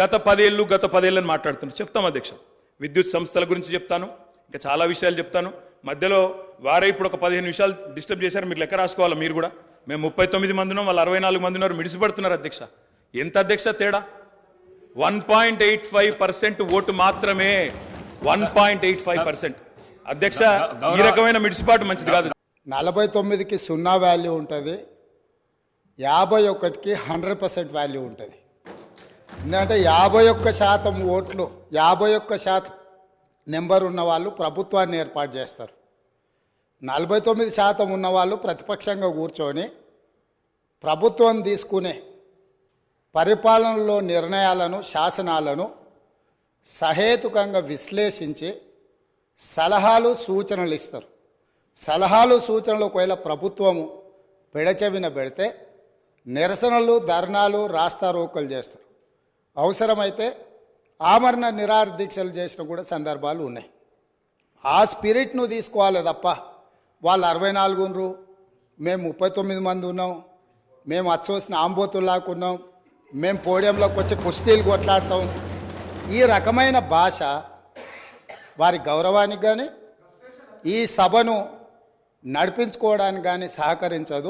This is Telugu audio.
గత పదేళ్ళు గత పదేళ్ళు అని మాట్లాడుతున్నారు చెప్తాం అధ్యక్ష. విద్యుత్ సంస్థల గురించి చెప్తాను. ఇంకా చాలా విషయాలు చెప్తాను. మధ్యలో వారే ఇప్పుడు ఒక పదిహేను విషయాలు డిస్టర్బ్ చేశారు. మీరు లెక్క రాసుకోవాలి మీరు కూడా? మేము ముప్పై తొమ్మిది మంది ఉన్నాం. వాళ్ళు అరవై నాలుగు మంది ఉన్నారు. మిడిసిపడుతున్నారు అధ్యక్ష. ఎంత అధ్యక్ష తేడా? One point eight five percent vote మాత్రమే. One point eight five percent. అధ్యక్ష ఈ రకమైన మిడిసిపాటు మంచిది కాదు. నలభై తొమ్మిదికి సున్నా వాల్యూ ఉంటుంది. యాభై ఒకటికి హండ్రెడ్ పర్సెంట్ వాల్యూ ఉంటుంది. ఎందుకంటే యాభై ఒక్క శాతం ఓట్లు యాభై ఒక్క శాతం నెంబర్ ఉన్న వాళ్ళు ప్రభుత్వాన్ని ఏర్పాటు చేస్తారు. నలభై తొమ్మిది శాతం ఉన్నవాళ్ళు ప్రతిపక్షంగా కూర్చొని ప్రభుత్వం తీసుకునే పరిపాలనలో నిర్ణయాలను శాసనాలను సహేతుకంగా విశ్లేషించి సలహాలు సూచనలు ఇస్తారు. సలహాలు సూచనలు ఒకవేళ ప్రభుత్వము పెడచెవిన పెడితే నిరసనలు ధర్నాలు రాస్తారోకలు చేస్తారు. అవసరమైతే ఆమరణ నిరాహార దీక్షలు చేసిన కూడా సందర్భాలు ఉన్నాయి. ఆ స్పిరిట్ను తీసుకోవాలి తప్ప వాళ్ళు అరవై నాలుగు మేము ముప్పై తొమ్మిది మంది ఉన్నాం మేము అచ్చోసిన ఆంబోతులు ఉన్నాం మేము పోడియంలోకి వచ్చి కుస్తీలు కొట్లాడతాం. ఈ రకమైన భాష వారి గౌరవానికి కానీ ఈ సభను నడిపించుకోవడానికి కానీ సహకరించదు.